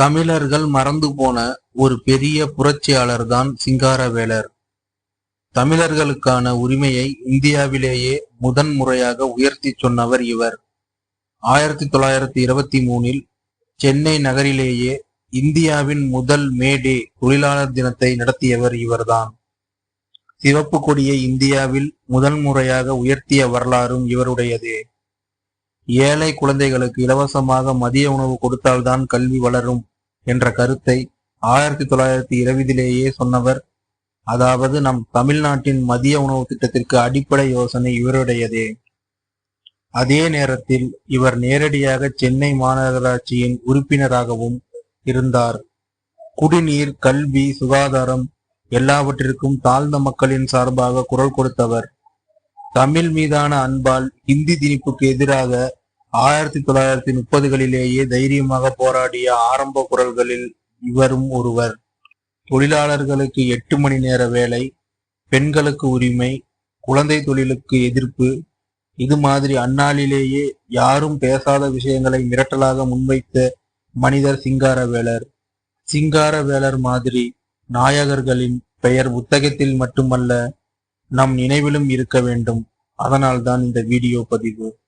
தமிழர்கள் மறந்து போன ஒரு பெரிய புரட்சியாளர் தான் சிங்காரவேலர். தமிழர்களுக்கான உரிமையை இந்தியாவிலேயே முதன் முறையாக உயர்த்தி சொன்னவர் இவர். ஆயிரத்தி தொள்ளாயிரத்தி இருபத்தி மூணில் சென்னை நகரிலேயே இந்தியாவின் முதல் மே டே தொழிலாளர் தினத்தை நடத்தியவர் இவர்தான். சிவப்பு கொடியை இந்தியாவில் முதன் முறையாக உயர்த்திய வரலாறும் இவருடையதே. ஏழை குழந்தைகளுக்கு இலவசமாக மதிய உணவு கொடுத்தால்தான் கல்வி வளரும். என்ற கருத்தை ஆயிரத்தி தொள்ளாயிரத்தி இருபதிலேயே சொன்னவர். அதாவது நம் தமிழ்நாட்டின் மதிய உணவு திட்டத்திற்கு அடிப்படை யோசனை இவருடையதே. அதே நேரத்தில் இவர் நேரடியாக சென்னை மாநகராட்சியின் உறுப்பினராகவும் இருந்தார். குடிநீர் கல்வி சுகாதாரம் எல்லாவற்றிற்கும் தாழ்ந்த மக்களின் சார்பாக குரல் கொடுத்தவர். தமிழ் மீதான அன்பால் இந்தி திணிப்புக்கு எதிராக ஆயிரத்தி தொள்ளாயிரத்தி முப்பதுகளிலேயே தைரியமாக போராடிய ஆரம்ப குரல்களில் இவரும் ஒருவர். தொழிலாளர்களுக்கு எட்டு மணி நேர வேலை பெண்களுக்கு உரிமை குழந்தை தொழிலுக்கு எதிர்ப்பு இது மாதிரி அந்நாளிலேயே யாரும் பேசாத விஷயங்களை மிரட்டலாக முன்வைத்த மனிதர் சிங்காரவேலர். சிங்காரவேலர் மாதிரி நாயகர்களின் பெயர் புத்தகத்தில் மட்டுமல்ல நம் நினைவிலும் இருக்க வேண்டும். அதனால்தான் இந்த வீடியோ பதிவு.